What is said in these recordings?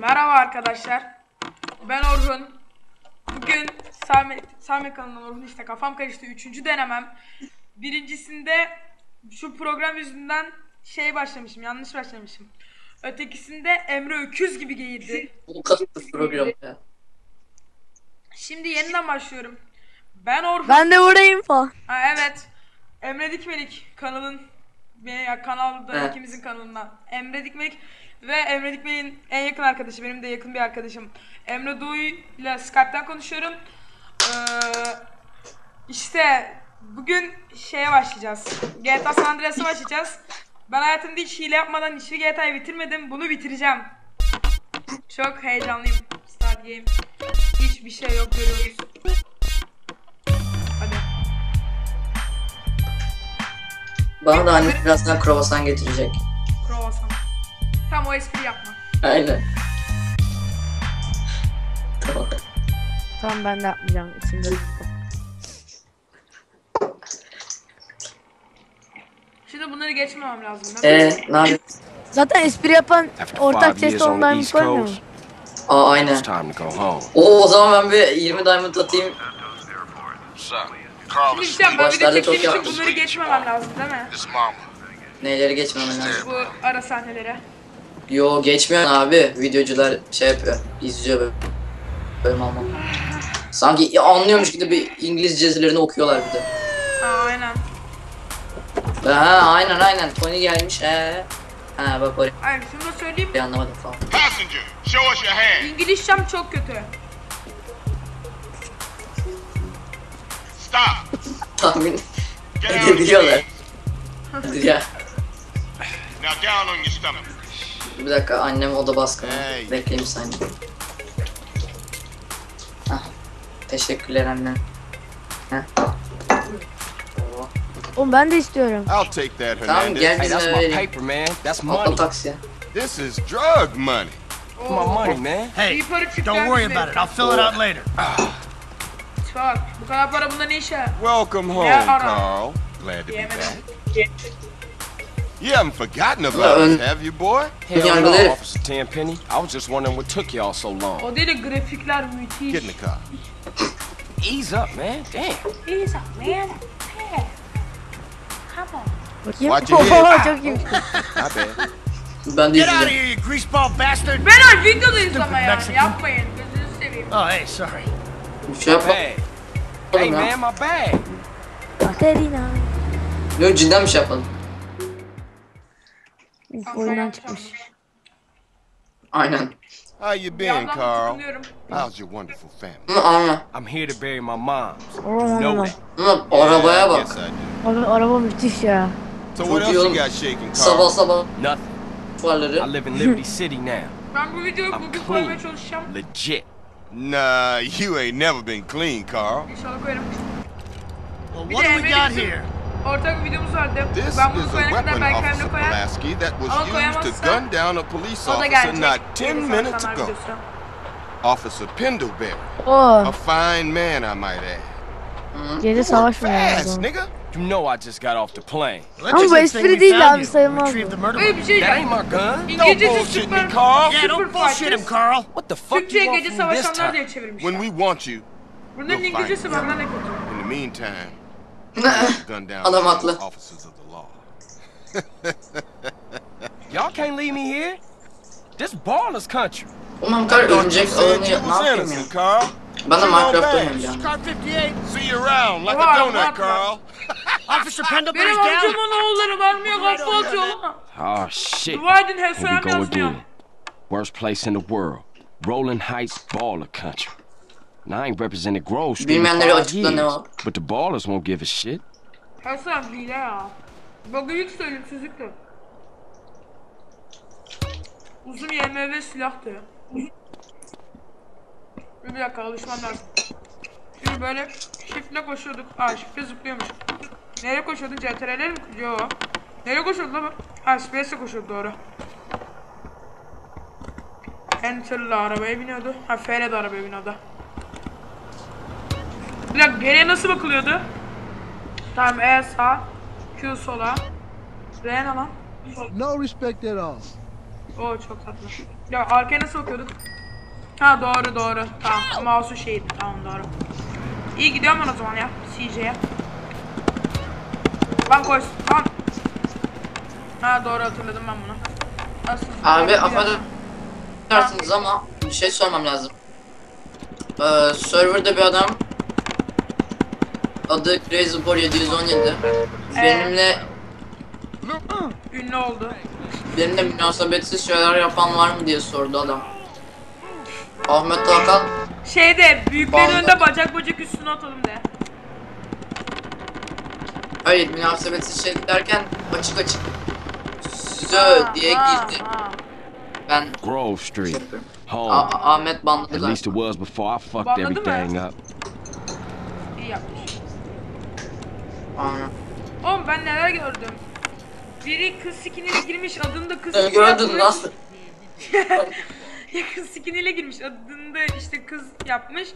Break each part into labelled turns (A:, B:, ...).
A: Merhaba arkadaşlar. Ben Orhun. Bugün Sami, Sami kanalından Orhun işte kafam karıştı. Üçüncü denemem. Birincisinde şu program yüzünden şey başlamışım. Yanlış başlamışım. Ötekisinde Emre öküz gibi giyirdi.
B: Bu kadar program ya.
A: Şimdi yeniden başlıyorum. Ben Orhun.
C: Ben de buradayım falan.
A: Ha evet. Emre Dikmelik kanalın ve ya kanalda
B: Evet.
A: ikimizin kanalından. Emre Dikmelik ve Emre Dikmelik'in en yakın arkadaşı benim de yakın bir arkadaşım. Emre Doğu ile Skype'ten konuşuyorum. Ee, işte bugün şeye başlayacağız. GTA San Andreas'a başlayacağız. Ben hayatımda hiç hile yapmadan hiçbir GTA'yı bitirmedim. Bunu bitireceğim. Çok heyecanlıyım. Start game. Hiçbir şey yok görüyoruz.
B: Bana da annem birazdan kruvasan getirecek.
A: Kruvasan. Tam o espri yapma.
B: Aynen. Tamam.
C: Tamam ben de yapmayacağım içimde.
A: Şimdi bunları geçmemem lazım.
B: Eee ne yapıyorsun?
C: Zaten espri yapan ortak chest
D: on the
C: online
D: East
C: koymuyor mu?
D: Coast,
B: Aa aynen. Oo o zaman ben bir 20 diamond atayım.
A: Şimdi
E: is
A: işte ben video
B: Başlarda çok
A: çektiğim için
B: yapmış.
A: bunları geçmemem lazım değil mi?
E: his mama.
B: Neyleri geçmem lazım.
A: Bu ara sahnelere.
B: Yo geçmiyor abi. Videocular şey yapıyor. izliyor böyle. Bölüm alma. Sanki anlıyormuş gibi bir İngilizce yazılarını okuyorlar bir de.
A: Aa, aynen.
B: Ha aynen aynen. Tony gelmiş. Ee. Ha bak orayı
A: Aynen şunu da söyleyeyim.
B: anlamadım falan.
E: Passenger, show us your hand.
A: İngilizcem çok kötü.
B: Tahmin
E: your
B: edebiliyorlar. ya.
E: Now down on your stomach.
B: Bir dakika annem oda baskını.
E: Hey.
B: Bekleyeyim bir saniye. Hah. Teşekkürler anne. Heh. Oo.
C: Oğlum ben de istiyorum.
E: I'll take that,
B: Tamam
E: Hernandez.
B: gel
D: Hey, that's my paper, man. That's
B: Atla
D: money.
B: taksiye.
E: This is drug money.
D: My money, man.
F: Hey, don't worry about it. I'll fill it out later.
A: Bak bu kadar para bunda ne işe?
E: Welcome home,
A: Yeah.
E: Carl. Glad to be
A: Yemedim.
E: back. You haven't forgotten about
B: uh-uh.
E: us, have you, boy?
D: Hell
B: Young
D: no,
B: lady.
D: Officer Tenpenny. I was just wondering what took y'all so long.
A: O değil de grafikler
E: Get in the car.
D: Ease up, man. Damn.
A: İyi man. Come on.
E: Watch your
C: Oho
E: head.
C: çok iyiymiş.
E: My bad.
B: Ben de
F: Get out of here, you greaseball bastard!
A: Ben videodayız ama ya.
F: Mexican.
A: Yapmayın. Gözünüzü seveyim.
F: Oh, hey, sorry.
B: Bir şey yapma.
D: Hey, man, my bag.
C: Katerina.
B: Yok cidden bir şey yapmadım.
C: Uf, oyundan çıkmış.
B: Aynen.
E: How you been, Carl? How's your wonderful family?
D: I'm here to bury my mom.
C: Oğlum
D: Know that.
B: Arabaya bak.
C: Abi araba müthiş ya.
E: So what else you got shaking,
B: Sabah
E: Carl?
B: sabah
D: Nothing. I live in Liberty City now.
A: Ben bu videoyu
D: clean.
A: koymaya çalışacağım.
D: Legit.
E: Nah, you ain't never been clean, Carl.
A: İnşallah koyarım.
F: Well,
A: Bir
F: what
A: de
F: do we got
A: bizim
F: here?
A: Ortak bir videomuz vardı.
E: This
A: ben bunu
E: is a weapon,
A: belki
E: Officer Pulaski, that was used to gun down a police officer not 10 minutes ago. Officer Pendleberry.
C: Oo.
E: A fine man, I might add.
C: Gece savaş mı ya?
E: Fast, nigga.
D: You know I just got off the plane.
C: Ama bu espri değil abi, sayılmaz
F: Retrieved
C: bu.
F: the murder
A: Öyle bir şey
D: That ain't my gun.
E: Don't
A: İngilizcesi
E: bullshit me,
A: süper.
E: Carl.
F: Yeah, don't bullshit him. Carl.
D: What the fuck
A: Türkçe'ye
D: you want
A: gece
D: from this
A: savaşanlar
D: time?
A: diye çevirmişler.
E: When we want you,
A: Bunların
E: we'll
A: İngilizcesi ne kötü.
E: in the meantime, gun down
B: Adam
E: all
B: haklı.
E: officers of the law.
D: Y'all can't leave me here. This baller's country.
B: Ulan kar örümcek ne yapayım ya?
E: innocent, Carl.
B: Ben de Minecraft
E: back.
B: oynuyorum yani.
F: Car 58.
E: See you around like
A: Wow,
E: a donut,
A: what
E: Carl.
F: Officer Pendlebury's
A: Benim
F: down.
A: amcamın oğulları vermiyor kafa atıyor lan.
D: Oh shit.
A: Dua edin
D: Here
A: Hesam
D: we go
A: yazmıyor.
D: again. Worst place in the world. Rolling Heights baller country. Now I ain't represented Grove Street in
B: Bilmeyenleri
D: five
B: açıkla ne
D: years,
B: var?
D: but the ballers won't give a shit.
A: Hesam hile ya. Bak ilk. Uzun YMV silahtı. Bir bir dakika alışmam lazım. Şimdi böyle shiftle koşuyorduk. Aa shiftle zıplıyormuş. Nereye koşuyordun? CTRL'e mi? Yo. Nereye koşuyordu lan bu? Ha space'e koşuyordu doğru. Enter'la arabaya biniyordu. Ha F'le de arabaya biniyordu. Bir dakika geriye nasıl bakılıyordu? Tamam E sağ, Q sola, R ne lan? Sol.
G: No respect at all.
A: Oo çok tatlı. Ya arkaya nasıl bakıyorduk? Ha doğru doğru. Tamam. Mouse'un şeydi. Tamam doğru. İyi gidiyorum ben o zaman ya. CJ'ye. Lan koy. Lan. Ha doğru hatırladım ben bunu. Nasıl?
B: Abi affedersiniz ama bir şey sormam lazım. Ee, serverda bir adam adı Crazy Boy 717 benimle
A: Ünlü oldu.
B: benimle münasebetsiz şeyler yapan var mı diye sordu adam. Ahmet Hakan
A: Şeyde büyüklerin
B: Vallahi.
A: önünde bacak bacak üstüne atalım de.
B: hayır münasebetsiz şey derken açık açık Sö
A: Ha,
B: diye
A: ha,
B: girdi.
A: ha.
B: Ben
D: Grove Street.
B: A-
D: Home.
B: Ahmet
D: At
B: banladılar.
D: least it was before I fucked
A: Banladı mı?
D: everything up.
A: İyi yapmış.
B: Aynen.
A: Oğlum ben neler gördüm. Biri kız skin'iyle girmiş adını da kız
B: Sen
A: skin
B: gördün nasıl?
A: ya kız skin'iyle girmiş adını da işte kız yapmış.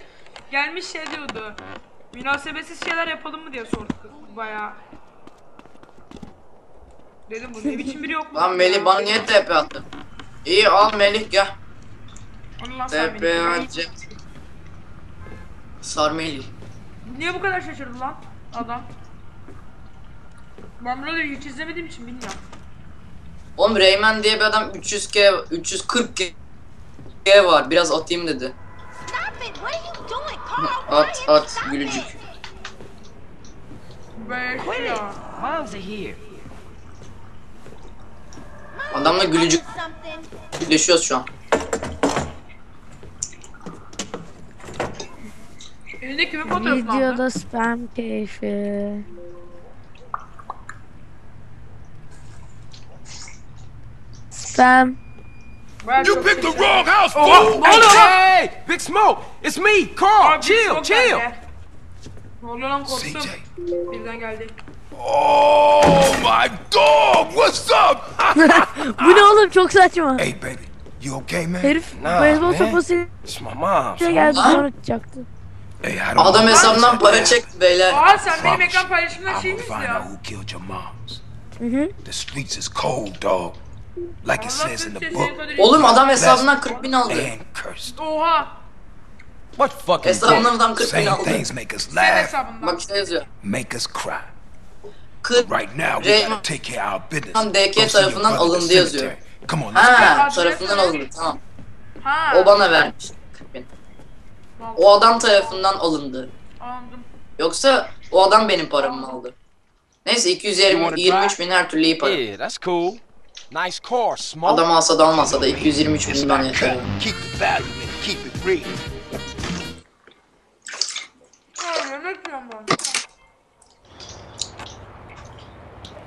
A: Gelmiş şey diyordu. Münasebetsiz şeyler yapalım mı diye sordu kız bayağı. Dedim bu ne biçim biri yok mu?
B: Lan Melih bana niye TP attı? İyi al Melih gel.
A: Sen
B: TP atacak. Sar Melih.
A: Niye bu kadar şaşırdı lan adam? Ben burada hiç izlemediğim için bilmiyorum.
B: Oğlum Rayman diye bir adam 300K 340K K var biraz atayım dedi. At at gülücük. Adamla gülücük birleşiyoruz şu an.
A: Elinde kimin fotoğrafını aldın?
C: Videoda spam keyfi. Spam.
E: You picked the wrong house,
A: Oha,
E: fool!
A: ne oluyor lan?
H: Hey, Big Smoke, it's me, Carl.
A: Abi,
H: chill, chill.
A: geldi. Ne oluyor lan korktum.
E: CJ.
A: Birden geldi.
E: Oh my dog! What's up?
C: Bu ne oğlum çok saçma.
E: hey, baby, you okay, man?
C: Herif
H: Nah,
C: beyzbol
H: my mom's.
C: geldi sonra çaktı.
E: Hey, I don't
B: Adam hesabından para çekti beyler.
A: Aa sen benim ekran paylaşımdan
E: I'm
A: şey
E: gonna
A: mi
E: find out
A: izliyorsun?
E: who killed your moms.
C: Hı hı.
E: The streets is cold, dog. Like it says in the book.
B: Oğlum adam hesabından 40 bin aldı.
A: Oha.
H: What fucking?
B: Hesabından adam 40 bin aldı.
E: things make us laugh.
B: Bak işte yazıyor.
E: make us cry.
B: 40
E: Right now, we gotta take care of our business.
B: DK tarafından alındı yazıyor.
E: Come on, let's
B: Ha tarafından alındı tamam.
A: Ha.
B: O bana vermiş 40 bin. O adam tarafından alındı.
A: Anladım.
B: Yoksa o adam benim paramı aldı. Neyse 220 23 bin her türlü iyi para.
H: Yeah, that's cool. Nice car, Smoke.
B: Adam alsa da almasa da 223
E: It's
B: bin bana
E: not
B: yeter.
E: Keep the value it. Keep it real.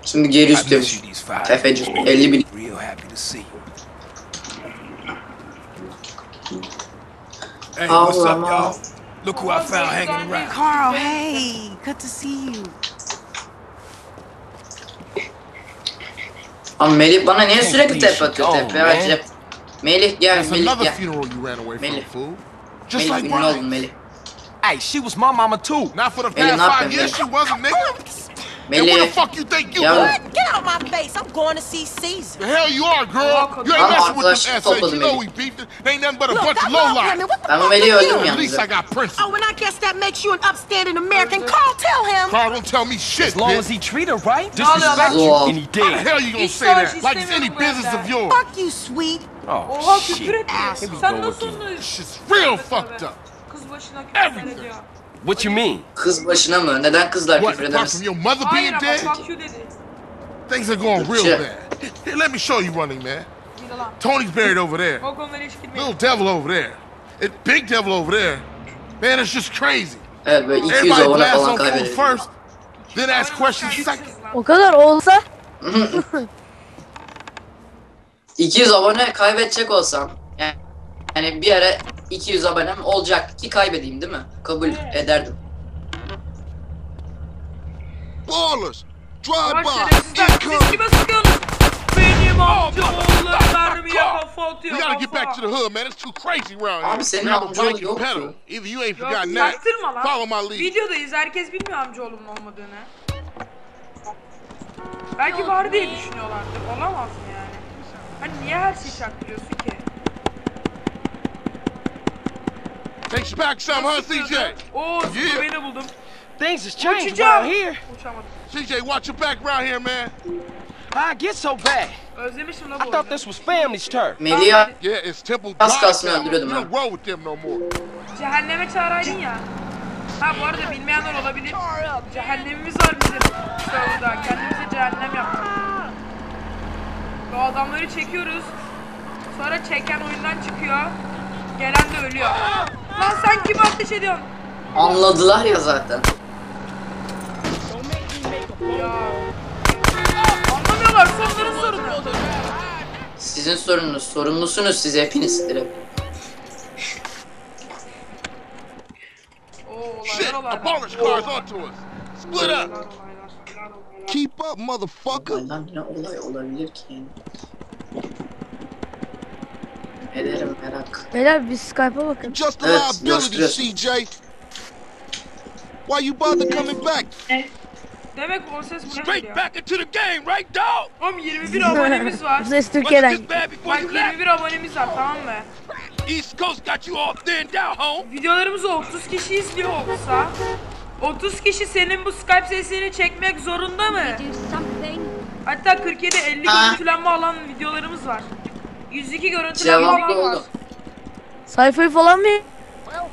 B: Şimdi geri
E: five
B: Tefeci
E: years.
B: 50 bin.
E: Real happy to see you. Hey, what's up, y'all? Look who I found hanging around.
I: Carl, hey, good to see you.
B: Ama Melih bana niye sürekli
H: she
B: atıyor tepe
H: man.
B: acep. Melih gel Melih gel. Melih. Melih ünlü oldun. Melih.
H: Hey, she was my mama too.
J: Not for the past five years, she wasn't, nigga. And where the fuck you think you
B: Ya.
J: going?
I: Get out of my face. I'm going to see Caesar.
J: The hell you are, girl. You ain't messing with
B: arkadaşlık
J: them essays. You know we beefed. it. They ain't nothing but a
I: Look,
J: bunch of
I: I love
J: lowlife.
I: women. What the
B: Ben
I: fuck
B: Melih'i
I: are you?
J: At least I got principles.
I: Oh, and I guess that makes you an upstanding American. Carl, tell him.
J: Carl, don't tell me shit,
H: As long
J: bitch.
H: as he treat her right,
A: No, no,
H: disrespect
B: no.
H: you,
B: Wow.
H: and he
J: How the
H: did.
J: hell you gonna say that? Like it's any business of yours.
I: Fuck you, sweet.
H: Oh,
A: Oha küfür
H: shit.
A: ediyor.
H: Here we
A: Sen
H: go
A: nasıl
H: again.
A: onu...
J: Shit's real fucked up.
A: Kız
H: What you mean?
B: Kız başına mı? Neden kızlar
J: What,
B: küfür
J: apart
B: edemez?
J: from your mother
A: Hayır
J: being
A: ama
J: dead?
A: fuck you dedi.
J: Things are going real
B: Shit.
J: bad. Here, let me show you running, man.
A: Lan.
J: Tony's buried over there.
A: O konulara hiç girmeyin.
J: Little devil over there. It big devil over there. Man, it's just crazy.
B: Evet böyle 200
J: Everybody
B: abone
J: blasts
B: falan
J: on food
B: kaybediyor.
J: first, then ask questions second.
C: O kadar olsa
B: 200 abone kaybedecek olsam yani, yani bir ara 200 abonem olacak ki kaybedeyim değil mi? Kabul ederdim.
E: Ballers, drive by,
A: şerefsizler siz
E: income.
A: kime sıkıyorsunuz? Benim
J: Oh,
A: oğlum
J: motherfucker.
A: mermiye kafa
J: We
A: atıyor
J: gotta get back
A: kafa.
J: to the hood, man. It's too crazy around here.
B: Abi senin amcaoğlu yok
J: pedal.
B: ki.
J: Either you ain't forgotten that.
A: çaktırma lan.
J: Follow my lead.
A: Videodayız herkes bilmiyor amcaoğlumun olmadığını. Belki var diye düşünüyorlardır. Olamaz mı yani? Hani niye her şeyi çaktırıyorsun ki?
J: Back some, huh, CJ?
A: Oo,
J: Yeah.
A: yeah. beni buldum.
H: Things has changed around here.
A: Uçamadım.
J: CJ, watch your back around here, man.
H: I get so bad?
A: Özlemişim la
H: I
A: bu
H: thought this was family's turf.
B: Melih'i
J: Yeah, it's Temple God
B: kalsın öldürüyordum ha.
J: roll with them no more.
A: Cehenneme çağıraydın ya. Ha bu arada bilmeyenler olabilir. Cehennemimiz var bizim serverda. Kendimize cehennem yaptık. Bu adamları çekiyoruz. Sonra çeken oyundan çıkıyor. Gelen de ölüyor. Lan sen kime ateş ediyorsun?
B: anladılar ya zaten.
A: Ya. Anlamıyorlar sonların sorunu.
B: Sizin sorununuz. Sorumlusunuz siz hepiniz direkt.
A: Oo
J: Shit,
A: olaylar
J: a
A: olaylar.
J: bonus car's onto us. Split up. Keep up, motherfucker.
B: Olaydan ne olay olabilir ki? Ederim merak.
C: Beyler bir Skype'a bakın.
J: Just a
B: Evet,
J: liability,
B: gösteriyorsun.
J: CJ. Why you bother coming back?
A: Demek o ses buraya
E: Straight
A: geliyor.
E: back into the game, right, dog?
A: Oğlum 21 abonemiz var.
C: Bu ses
E: Was it
C: Türkiye'den.
E: this bad before
A: Bak
E: you left?
A: 21 abonemiz var tamam mı?
E: East Coast got you all thinned out, home.
A: Videolarımızı 30 kişi izliyor olsa 30 kişi senin bu Skype sesini çekmek zorunda mı?
G: Do something.
A: Hatta 47 50
B: Ha.
A: görüntülenme alan videolarımız var. 102 görüntülenme
B: Cevaplı
A: var.
B: oldu.
C: Sayfayı falan mı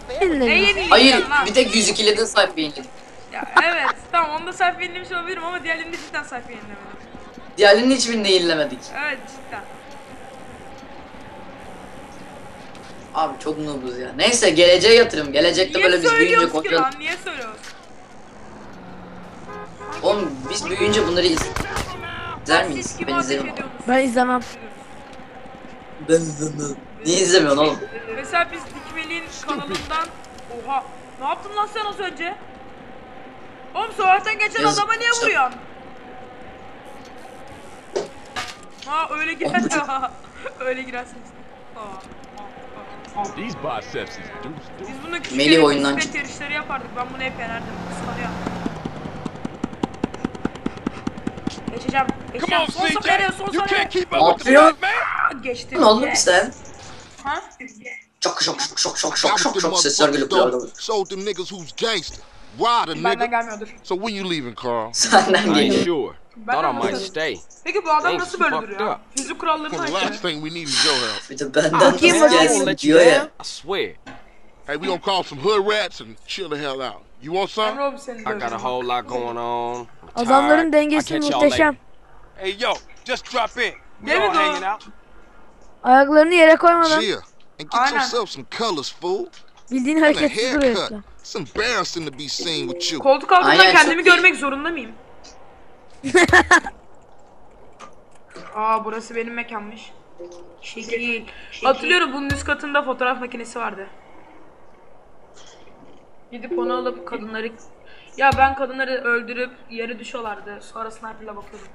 A: Ne
C: yenilediniz?
A: yenileyeceğim
B: Hayır
A: lan?
B: bir tek 102'leden sayfa yeniledim.
A: Ya, evet tamam onda sayfa yenilemiş olabilirim ama diğerlerinde cidden sayfa yenilemedim.
B: Diğerlerinin hiçbirini yenilemedik.
A: Evet cidden.
B: Abi çok noobuz ya. Neyse geleceğe yatırım. Gelecekte
A: Niye
B: böyle biz büyüyünce
A: söylüyorsun ki
B: koca...
A: lan? Niye söylüyorsun?
B: Oğlum biz büyüyünce bunları iz... İzler
A: Siz
B: miyiz? Ben
A: ateş
B: izlerim.
A: ediyorsunuz?
C: Ben izlemem.
B: Niye izlemiyorsun oğlum?
A: Mesela biz Dikmeli'nin kanalından... Oha! Ne yaptın lan sen az önce? Oğlum sokaktan geçen
B: Yazık.
A: adama niye vuruyorsun? Ha öyle girer öyle
E: is deuce,
A: Biz bunu küçük
B: Melih oyundan
A: yarışları yapardık. Ben bunu hep yenerdim. Kıskanıyorum. Geçeceğim.
E: Come
A: Geçeceğim.
E: on,
A: Son
E: CJ.
A: saniyede, son
E: You can't
A: saniyede.
E: keep
B: Ne
E: up with the
B: yapıyorsun?
E: big man.
A: Geçtim.
B: Ne oğlum
A: Yes.
B: sen?
A: Ha?
B: Şok şok şok şok şok
J: Got
B: şok
J: with
B: şok
J: them
B: şok sesler
J: motherfuckers
B: geliyor
J: though.
B: kulağıma.
J: Showed them niggas who's gangster. Ride a
A: Benden
J: nigga.
A: gelmiyordur.
J: So when you leaving, Carl?
B: Senden
H: I ain't
B: geliyor.
H: sure.
A: Ben
H: Thought I
A: anlamadım.
H: might stay.
A: Peki bu adam
H: Thanks,
A: nasıl böyle
H: fucked
A: duruyor?
H: up.
A: Fizik kurallarına
J: For the
A: aykırı.
J: last thing we need is your help.
B: Bir de benden
C: Bakayım,
B: nasıl
C: bakayım.
H: I won't
B: gelsin
H: let you
B: diyor ya.
H: down. I swear.
J: Hey, we gonna call some hood rats and chill the hell out. You want
A: Emre
J: some?
A: abi seni
H: I got a
A: dövüyor.
H: whole lot going on.
C: Adamların dengesi muhteşem.
E: Hey, yo, just drop in. We
A: There we
E: all hanging out.
C: Ayaklarını yere koymadan
J: Chill. And get
A: Aynen.
J: yourself some colors, fool.
C: bildiğin hareketsiz duruyor
J: haircut.
C: işte.
J: It's embarrassing to be seen with you.
A: Koltuk altından
B: Aynen,
A: kendimi görmek zorunda mıyım? Aa burası benim mekanmış. Şekil. Hatırlıyorum bunun üst katında fotoğraf makinesi vardı. Gidip onu alıp kadınları... Ya ben kadınları öldürüp yere düşüyorlardı. Sonra sniper'la bakıyordum.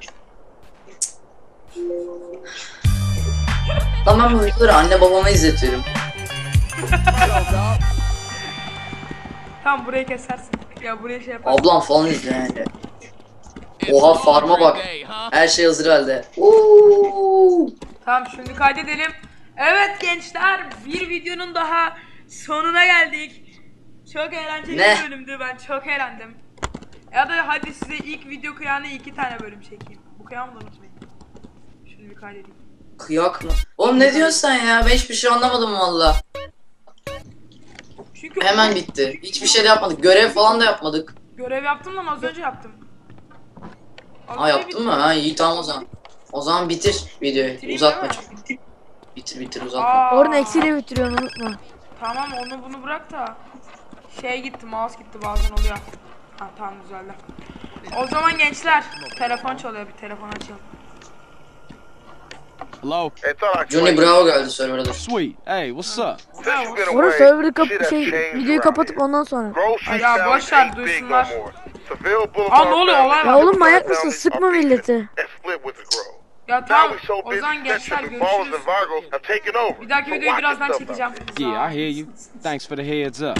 B: Tamam videoları anne babama izletiyorum.
A: Tamam burayı kesersin. Ya buraya şey yaparsın.
B: Ablam falan izliyor yani. Oha farma bak. Her şey hazır halde. Oo.
A: Tamam şimdi kaydedelim. Evet gençler bir videonun daha sonuna geldik. Çok eğlenceli
B: Ne?
A: bir bölümdü ben çok eğlendim. Ya da hadi size ilk video kıyağına iki tane bölüm çekeyim. Bu kıyağımı da unutmayın. Şunu bir kaydedeyim.
B: Kıyak mı? Oğlum ne diyorsun sen ya? Ben hiçbir şey anlamadım valla.
A: Çünkü
B: Hemen bitti. Hiçbir şey de yapmadık. Görev falan da yapmadık.
A: görev yaptım lan az önce yaptım. Az
B: Ha
A: önce
B: yaptın mı? Ha iyi tamam o zaman. O zaman bitir videoyu.
A: Bitireyim
B: Uzatma
A: değil
B: çok. Bitir bitir uzatma.
A: Aa,
C: Orada eksiyle bitiriyorsun unutma.
A: Tamam onu bunu bırak da. Şey gitti mouse gitti bazen oluyor. Ha tamam düzeldi. O zaman gençler telefon çalıyor bir telefon açalım.
H: Hello?
B: Johnny Bravo geldi server'a dur.
H: Sweet. Hey, what's up?
C: Orada server'ı kap şey videoyu kapatıp ondan sonra.
A: Ya boş ver duysunlar. Aa ne oluyor olay
C: Ya
A: var.
C: oğlum manyak mısın? Sıkma milleti.
A: Ya tamam o zaman gençler görüşürüz. Bir dahaki videoyu birazdan çekeceğim.
H: Yeah, I hear you. Thanks for the heads up.